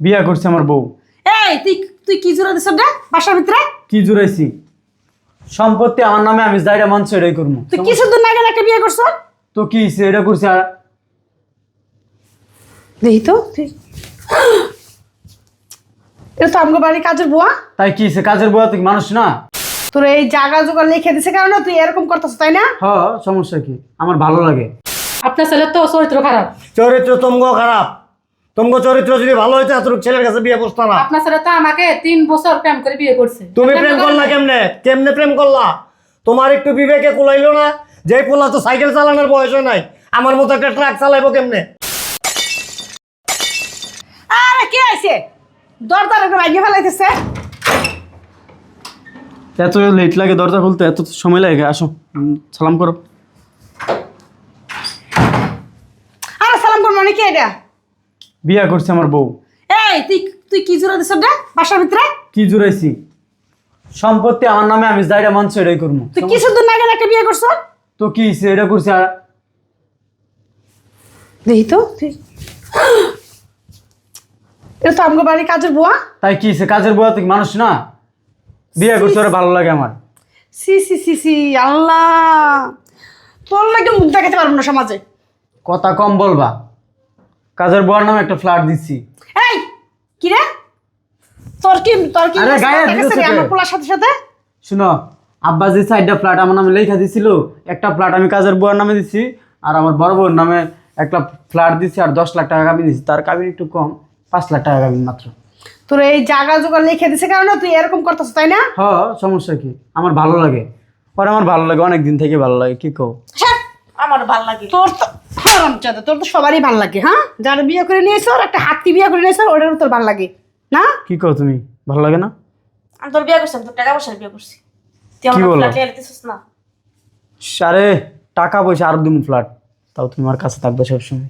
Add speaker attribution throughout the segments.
Speaker 1: বিয়া করছে আমার বউ।
Speaker 2: এই তুই তুই কি জোড়া দিছ রে? বাসার ভিতরে?
Speaker 1: কি জুড়াইছি? সম্পত্তি আমার নামে আমি যাইটা মানছি এটাই করব
Speaker 2: তুই কিছু দিন আগে একটা বিয়ে করছ
Speaker 1: তো কি হইছে? এটা করছে আর
Speaker 2: দেখি তো তুই এটা তো আমগো বাড়ির কাজের বুয়া।
Speaker 1: তাই কি হইছে? কাজের বউ তুই মানুষ না?
Speaker 2: তোর এই জায়গা জোগাড় লিখে দিছে কারণে তুই এরকম করতেছ তাই না?
Speaker 1: হ সমস্যা কি? আমার ভালো লাগে।
Speaker 3: আপনার ছেলের তো চরিত্র খারাপ।
Speaker 4: চরিত্র তোমগো খারাপ। তোমগো চরিত্র যদি ভালো হইতো এত ছেলের কাছে বিয়ে না।
Speaker 3: আপনার ছেলে তো আমাকে তিন বছর প্রেম করে বিয়ে করছে।
Speaker 4: তুমি প্রেম করলা কেমনে? কেমনে প্রেম করলা? তোমার একটু বিবেকে কুলাইলো না? যে পোলা তো সাইকেল চালানোর বয়সও নাই আমার মতো একটা ট্রাক চালাইবো কেমনে?
Speaker 2: আরে কে আইছে দরদার করে ভাঙিয়ে ফেলাইতেছে।
Speaker 1: এত লেট লাগে দরজা খুলতে এত সময় লাগে আসো সালাম করো।
Speaker 2: আরে সালাম করব মানে কি এটা?
Speaker 1: বিয়া করছে আমার বউ।
Speaker 2: এই তুই তুই কি জোড়া দিছ রে বাসার ভিতরে?
Speaker 1: কি জুড়াইছি? সম্পত্তি আমার নামে আমি যাইটা মানছি এটাই করব
Speaker 2: তুই কিছু দিন আগে একটা বিয়ে করছ?
Speaker 1: তো কি হইছে? এটা করছে আর
Speaker 2: দেখি তো। তুই এটা তো আমগো বাড়ির কাজের বুয়া।
Speaker 1: তাই কি হইছে? কাজের বউ তুই মানুষ না? বিয়া করছে ওরা ভালো লাগে আমার।
Speaker 2: সি সি সি সি আল্লাহ। তোর লাগে মুখ দেখাতে পারব না সমাজে।
Speaker 1: কথা কম বলবা। কাজের বউর নামে একটা ফ্ল্যাট দিচ্ছি।
Speaker 2: এই কি রে? তোর কি তোর কি
Speaker 1: আরে গায়ে
Speaker 2: দেখেছে আমার পোলার সাথে সাথে?
Speaker 1: শুনো আব্বা যে চারটা ফ্ল্যাট আমার নামে লেখা দিছিল একটা ফ্ল্যাট আমি কাজের বউর নামে দিছি আর আমার বড় বউর নামে একটা ফ্ল্যাট দিছি আর দশ লাখ টাকা কাবিন দিছি। তার কাবিন একটু কম পাঁচ লাখ টাকা কাবিন মাত্র।
Speaker 2: তোর এই জায়গা জোগাড় লিখে দিছে কারণে তুই এরকম করতেছ তাই না?
Speaker 1: হ সমস্যা কি? আমার ভালো লাগে। পরে আমার ভালো লাগে অনেক দিন থেকে ভালো লাগে কি কও?
Speaker 2: হ্যাঁ, আমার ভালো লাগে। তোর তো তোর তো সবারই ভালো লাগে হ্যাঁ? যারা বিয়ে করে নিয়েছ আর একটা হাতি বিয়ে করে নিয়েছ ওটারও তোর ভালো লাগে না?
Speaker 1: কি কও তুমি? ভালো লাগে না?
Speaker 5: আমি তোর বিয়ে করছি তোর টাকা পয়সার বিয়ে করছি। তুই
Speaker 1: কি
Speaker 5: আমার
Speaker 1: বলো?
Speaker 5: ফ্ল্যাট লিয়ে না।
Speaker 1: আরে টাকা পয়সা আর দিন ফ্ল্যাট তাও তোমার কাছে থাকবে সবসময়।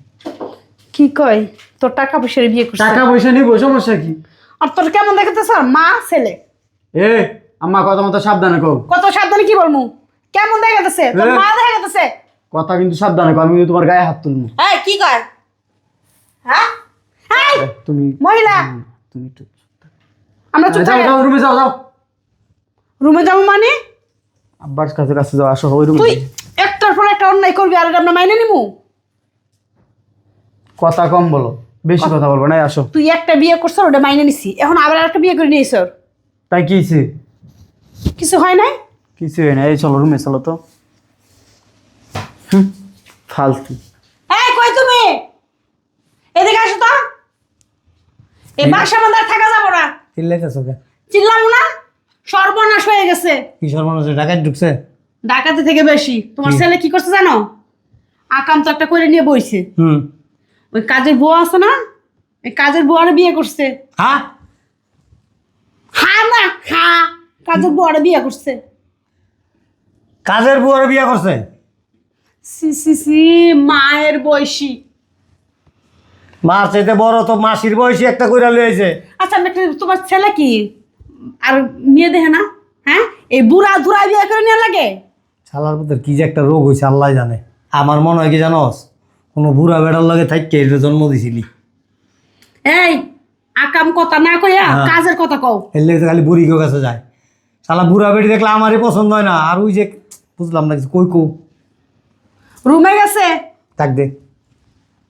Speaker 2: কি কয়? তোর টাকা পয়সার বিয়ে করছিস
Speaker 1: টাকা পয়সা নিবো সমস্যা কি?
Speaker 2: আর তোর কেমন দেখাতেছ? মা ছেলে।
Speaker 1: এ আম্মা কথা মতো সাবধানে কও।
Speaker 2: কত সাবধানে কি বলমু? কেমন দেখাতেছে? তোর। মা দেখাতেছে?
Speaker 1: কথা কিন্তু সাবধানে কও আমি কিন্তু তোমার গায়ে হাত তুলবো।
Speaker 5: এই কি কয় হ্যাঁ?
Speaker 2: এই
Speaker 1: তুমি
Speaker 2: মহিলা!
Speaker 1: তুমি
Speaker 2: আমরা চুপ থাকি।
Speaker 1: যাও রুমে যাও যাও।
Speaker 2: রুমে যাব মানে?
Speaker 1: আব্বার কাছে কাছে যাও আসো ওই রুমে
Speaker 2: তুই একটার পর একটা অন্যায় করবি আর আমরা মাইনে নিমু?
Speaker 1: কথা কম বলো বেশি কথা বলব না আসো।
Speaker 2: তুই একটা বিয়ে করছ ওটা মাইনে নিছি। এখন আবার একটা বিয়ে করে নিয়েছ
Speaker 1: তাই কি
Speaker 2: কিছু হয় নাই?
Speaker 1: কিছু হয় না এই চলো রুমে চলো তো। ফালতু।
Speaker 2: এই কই তুমি? এদিকে আসো তো। এই বাসা আমাদের থাকা যাব না।
Speaker 4: চিল্লাইতেছো কে?
Speaker 2: চিল্লাম না। সর্বনাশ হয়ে গেছে।
Speaker 4: কি সর্বনাশ ঢাকায় ঢুকছে?
Speaker 2: ডাকাতি থেকে বেশি। তোমার ছেলে কি করছে জানো? আকাম তো একটা করে নিয়ে বইছে।
Speaker 4: হুম।
Speaker 2: ওই কাজের বউ আছে না? এই কাজের বউয়ারে বিয়ে করছে।
Speaker 4: হ্যাঁ
Speaker 2: হা না হা। কাজের বউয়ারে বিয়ে করছে।
Speaker 4: কাজের বুয়ারে বিয়ে করছে?
Speaker 2: সি সি সি মায়ের বয়সী।
Speaker 4: মার চাইতে বড় তো মাসির বয়সী একটা কইরা লইছে
Speaker 2: আচ্ছা তোমার ছেলে কি? আর মেয়ে দেখে না? হ্যাঁ? এই বুড়া ধুরা বিয়ে করে নেওয়া লাগে?
Speaker 4: শালার ভিতর কি যে একটা রোগ হয়েছে আল্লাহ জানে। আমার মনে হয় কি জানোস? কোনো বুড়া বেড়ার লগে থাককে এটা জন্ম দিছিলি।
Speaker 2: এই আকাম কথা না কইয়া
Speaker 4: হ্যাঁ।
Speaker 2: কাজের কথা কও।
Speaker 4: এর লেগে খালি বুড়ি কাছে যায়। শালা বুড়া বেড়ি দেখলে আমারই পছন্দ হয় না। আর ওই যে বুঝলাম না কিছু কই কো
Speaker 2: রুমে গেছে?
Speaker 4: ডাক দে।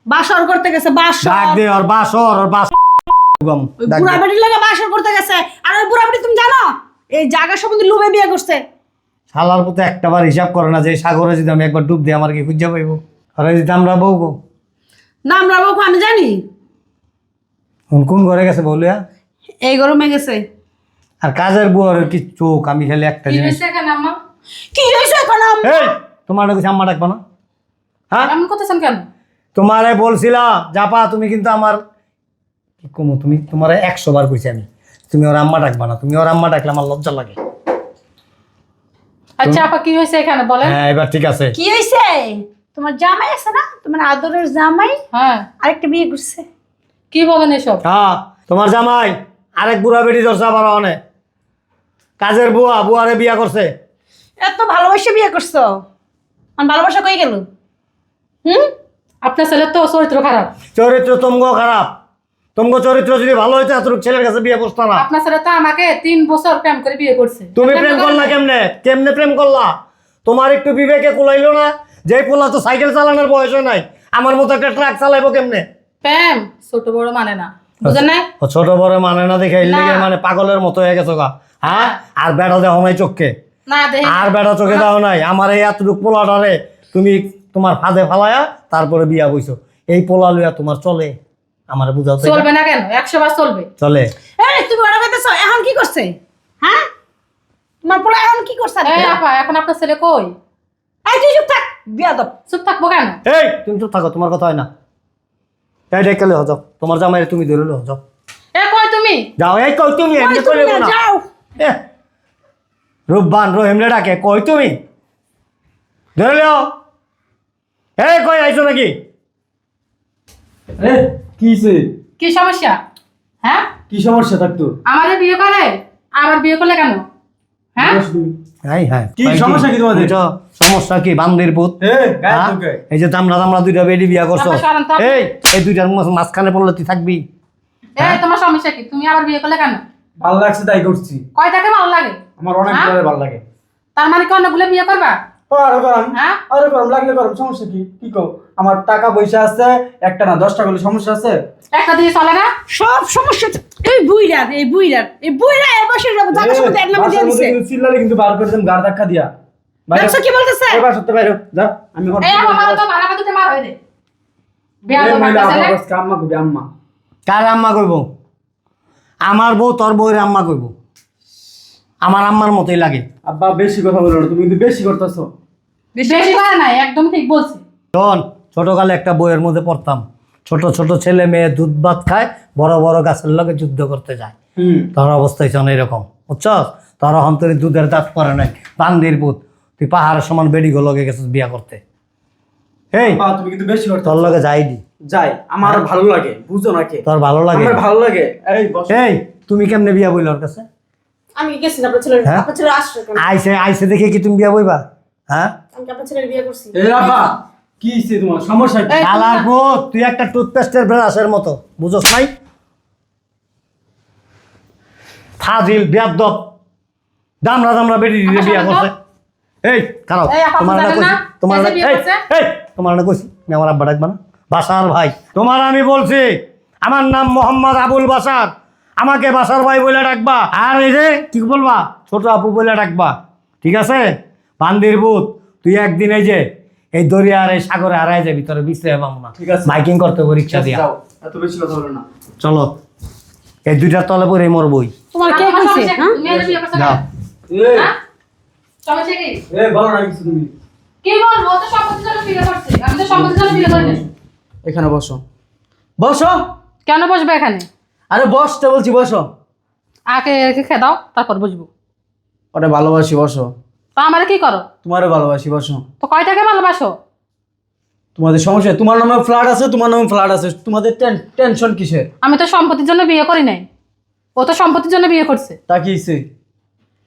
Speaker 2: বাসর করতে গেছে বাসর।
Speaker 4: ডাক দে ওর বাস ওর ওর বাস গম,
Speaker 2: ওই
Speaker 4: ডাক
Speaker 2: বুড়া
Speaker 4: দে।
Speaker 2: বেটির লাগে বাসর করতে গেছে। আর ওই বুড়া বেটি তুমি জানো? এই জায়গা সম্বন্ধে লুবে বিয়ে করছে।
Speaker 4: শালার একটা বার হিসাব করে না যে সাগরে যদি আমি একবার ডুব দিই আমার কি খুঁজা পাইব? আর এই যদি আমরা বউ গো।
Speaker 2: নাম রাবক আমি জানি।
Speaker 4: কোন কোন ঘরে গেছে বলিয়া
Speaker 2: এই গরমে গেছে।
Speaker 4: আর কাজের বুয়ার কি চোখ আমি খালি একটা
Speaker 3: কি
Speaker 4: জিনিস।
Speaker 3: হয়েছে এখানে আম্মা?
Speaker 2: কি হয়েছে এখন আম-
Speaker 4: এই তোমার কাছে আম্মা ডাকবো না? হ্যাঁ?
Speaker 3: এমন করতেছেন কেন?
Speaker 4: তোমারে বলছিলাম জাপা তুমি কিন্তু আমার কি কমো তুমি তোমার একশো বার কইছি আমি। তুমি ওর আম্মা ডাকবা না তুমি ওর আম্মা ডাকলে আমার লজ্জা লাগে।
Speaker 3: আচ্ছা আপা কি হয়েছে এখানে বলেন।
Speaker 4: হ্যাঁ এবার ঠিক আছে।
Speaker 2: কি হয়েছে? তোমার জামাই আছে না? তোমার আদরের জামাই?
Speaker 3: হ্যাঁ।
Speaker 2: আরেকটা বিয়ে করছে।
Speaker 3: কি বলেন এসব?
Speaker 4: হ্যাঁ তোমার জামাই আরেক বুড়া বেটি ধরছে আবার অনে। কাজের বুয়া বুয়ারে বিয়া করছে।
Speaker 2: এত ভালোবাসা বিয়ে করছ? আর ভালোবাসা কই গেল? হুম?
Speaker 3: আপনার ছেলের তো চরিত্র খারাপ।
Speaker 4: চরিত্র তোমগো খারাপ। তোমার চরিত্র যদি ভালো হইতো এতটুকু ছেলের কাছে বিয়ে বসতো না।
Speaker 3: আপনার ছেলে তো আমাকে তিন বছর প্রেম করে বিয়ে করছে।
Speaker 4: তুমি
Speaker 3: প্রেম
Speaker 4: করলা কেমনে? কেমনে প্রেম করলা? তোমার একটু বিবেকে কুলাইলো না? যে পোলা তো সাইকেল চালানোর বয়সও নাই আমার মতো একটা ট্রাক চালাইবো কেমনে?
Speaker 3: প্রেম ছোট বড় মানে না। বুঝেন
Speaker 4: ও ছোট বড় মানে না দেখে
Speaker 3: না।
Speaker 4: লেগে মানে পাগলের মতো হয়ে গেছো গা। হ্যাঁ? আর বেড়া দেওয়া নাই চোখকে।
Speaker 3: না
Speaker 4: আর বেড়া চোখে দাও নাই। আমার এই এতটুক পোলাটারে তুমি তোমার ফাঁদে ফালায়া তারপরে বিয়া বইছো। এই পোলা লইয়া তোমার চলে। আমার বুঝাও
Speaker 3: চলবে না কেন? একশো বার চলবে।
Speaker 4: চলে।
Speaker 2: এই তুমি কইতেছ এখন কি করছে? হ্যাঁ? তোমার পোলা এখন কি করছে
Speaker 3: এই আপা এখন আপনার ছেলে কই?
Speaker 2: এই তুই চুপ থাক বিয়া দাও।
Speaker 3: চুপ থাকব কেন?
Speaker 4: এই তুমি চুপ থাকো তোমার কথা হয় না। এই ডেকে লে যাও তোমার জামাই তুমি ধরে লো যাও।
Speaker 3: এ কই তুমি?
Speaker 4: যাও এই কই তুমি? এমনি করে
Speaker 2: না যাও।
Speaker 4: রূপবান রহিমরে ডাকে কই তুমি? ধরে লো এই কই আইছো নাকি?
Speaker 1: এ কি হইছে?
Speaker 3: কি সমস্যা? হ্যাঁ?
Speaker 1: কি সমস্যা থাকতো
Speaker 3: আমাদের বিয়ে করে? আবার বিয়ে করলে কেন? হ্যাঁ?
Speaker 1: বস তুমি।
Speaker 4: হ্যাঁ হ্যাঁ।
Speaker 1: কি সমস্যা কি তোমাদের?
Speaker 4: সমস্যা কি? বান্দির পুত।
Speaker 1: এ গায়ে
Speaker 4: হ্যাঁ?
Speaker 1: তোকে।
Speaker 4: এই যে দামরা দামরা দুইটা বেডি বিয়া করছ।
Speaker 3: তারপর সরান তো।
Speaker 4: এই এই দুইটার মাঝখানে পড়লে তুই থাকবি।
Speaker 3: এই তোমার সমস্যা কি? তুমি আবার বিয়ে করলে কেন?
Speaker 1: ভালো লাগছে তাই করছি।
Speaker 3: কয়টাকে ভালো লাগে?
Speaker 1: আমার অনেক
Speaker 3: হ্যাঁ?
Speaker 1: ভালো লাগে।
Speaker 3: তার মানে কি অন্যগুলো বিয়ে করবা?
Speaker 1: আরে গরম।
Speaker 3: হ্যাঁ?
Speaker 1: আরে গরম লাগলে গরম সমস্যা কি? কি কো আমার টাকা পয়সা আছে একটা না দশটা করলে সমস্যা আছে?
Speaker 3: একটা দিয়ে চলে না
Speaker 2: সব সমস্যা এই এই বুইরার এই বুইরা এই বসে যাব জানার সময় এক নামে দিয়ে দিছে।
Speaker 1: চিল্লালে কিন্তু বার করে দেন গার ধাক্কা দিয়া।
Speaker 2: দেখছ কি বলতেছে?
Speaker 1: এই বাইরে যা আমি ওর
Speaker 3: এই আমার তো ভাড়া দিতে মার দে। বিয়া তো
Speaker 1: মহিলা
Speaker 3: ছেলে
Speaker 1: আমার কাছে আম্মা কইবে আম্মা।
Speaker 4: কার আম্মা কইব? আমার বউ তোর বউয়ের আম্মা কইব? আমার আম্মার মতোই লাগে।
Speaker 1: আব্বা বেশি কথা বলো না তুমি কিন্তু বেশি করতেছো।
Speaker 3: বেশি নাই একদম ঠিক বলছি।
Speaker 4: শোন ছোটকালে একটা বইয়ের মধ্যে পড়তাম ছোট ছোট ছেলে মেয়ে দুধ ভাত খায় বড় বড় গাছের লগে যুদ্ধ করতে যায়। তোর অবস্থা হয়েছে এরকম বুঝছস? তোর অন্তরে দুধের দাঁত পরে নাই বান্দির পুত। তুই পাহাড়ের সমান বেডি লগে গেছিস বিয়া করতে। এই
Speaker 1: তুমি কিন্তু বেশি করতে
Speaker 4: তোর লগে যাইনি।
Speaker 1: যাই আমার ভালো লাগে বুঝো না কে
Speaker 4: তোর ভালো লাগে?
Speaker 1: আমার ভালো লাগে। এই বস।
Speaker 4: এই তুমি কেমনে বিয়া বইল ওর কাছে?
Speaker 5: আমি গেছি না আপনার ছেলের
Speaker 4: হ্যাঁ?
Speaker 5: আপনার ছেলের আসছে কেন
Speaker 4: আইসে আইসে দেখে কি তুমি বিয়া বইবা? হ্যাঁ?
Speaker 5: আমি কি আপনার ছেলের বিয়ে করছি।
Speaker 1: এই আব্বা কি হইছে তোমার? সমস্যা কি?
Speaker 4: শালার পুত তুই একটা টুথপেস্টের ব্রাশের মতো বুঝোস নাই? ফাজিল বেয়াদব। দামরা দামরা বেটি দিয়ে বিয়া করছে। এই খারাপ। তোমার না? কইছি তোমার না
Speaker 3: এই যে বিয়ে
Speaker 4: এই
Speaker 3: করছে?
Speaker 4: এই তোমার না কইছি আমি আমার আব্বা ডাকবা না? বাসার ভাই তোমার আমি বলছি আমার নাম মোহাম্মদ আবুল বাসার। আমাকে বাসার ভাই বলে ডাকবা। আর এই যে কি বলবা? ছোট আপু বলে ডাকবা। ঠিক আছে? বান্দির বুত তুই একদিন এই যে এই দরিয়া আর এই সাগরে হারাই যাবি তোর বিশ্রে পাবো না।
Speaker 1: ঠিক আছে।
Speaker 4: বাইকিং করতে হবে রিক্সা দিয়া।
Speaker 1: এত বেশি কথা বলো না।
Speaker 4: চলো। এই দুইটার তলে পরে মরবই
Speaker 2: তোমার কে কইছে হ্যাঁ?
Speaker 3: সমস্যা কি?
Speaker 1: বলো না কিছু তুমি।
Speaker 3: কি বলব? ও তো সম্পত্তির জন্য বিয়ে করছে আমি তো জন্য বিয়ে।
Speaker 1: এখানে বসো। বসো।
Speaker 3: কেন বসবে এখানে?
Speaker 1: আরে বসতে বলছি বসো।
Speaker 3: আগে একে খেয়ে দাও তারপর বুঝব
Speaker 1: ওটা ভালোবাসি বসো।
Speaker 3: তো আমার কি করো?
Speaker 1: তোমারও ভালোবাসি বসো।
Speaker 3: তো কয়টাকে ভালোবাসো?
Speaker 1: তোমাদের সমস্যা তোমার নামে ফ্ল্যাট আছে তোমার নামে ফ্ল্যাট আছে তোমাদের টেন- টেনশন কিসের?
Speaker 3: আমি তো সম্পত্তির জন্য বিয়ে করি নাই। ও তো সম্পত্তির জন্য বিয়ে করছে।
Speaker 1: তা কি হইছে?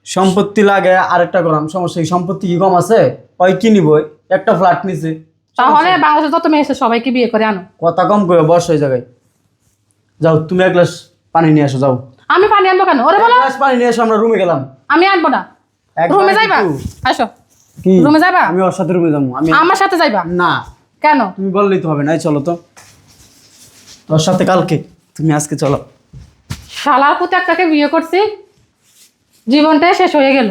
Speaker 1: সম্পত্তি লাগে আরেকটা করাম সমস্যা কি? সম্পত্তি কি কম আছে? ওই কি নিবই একটা ফ্ল্যাট নিছে।
Speaker 3: তাহলে বাংলাদেশে যত মেয়ে আছে সবাইকে বিয়ে করে আনো।
Speaker 1: কথা কম করে বস ওই জায়গায়। যাও তুমি এক গ্লাস পানি নিয়ে আসো যাও।
Speaker 3: আমি পানি আনব কেন? ওরে
Speaker 1: এক
Speaker 3: বলো।
Speaker 1: গ্লাস পানি নিয়ে আসো আমরা রুমে গেলাম।
Speaker 3: আমি আনব না। রুমে যাইবা? আসো।
Speaker 1: কি?
Speaker 3: রুমে যাইবা?
Speaker 1: আমি ওর সাথে রুমে যাব। আমি
Speaker 3: আমার সাথে যাইবা?
Speaker 1: না।
Speaker 3: কেন?
Speaker 1: তুমি বললেই তো হবে না এই চলো তো। তোর সাথে কালকে। তুমি আজকে চলো।
Speaker 3: শালার পুতে একটাকে বিয়ে করছি জীবনটাই শেষ হয়ে গেল।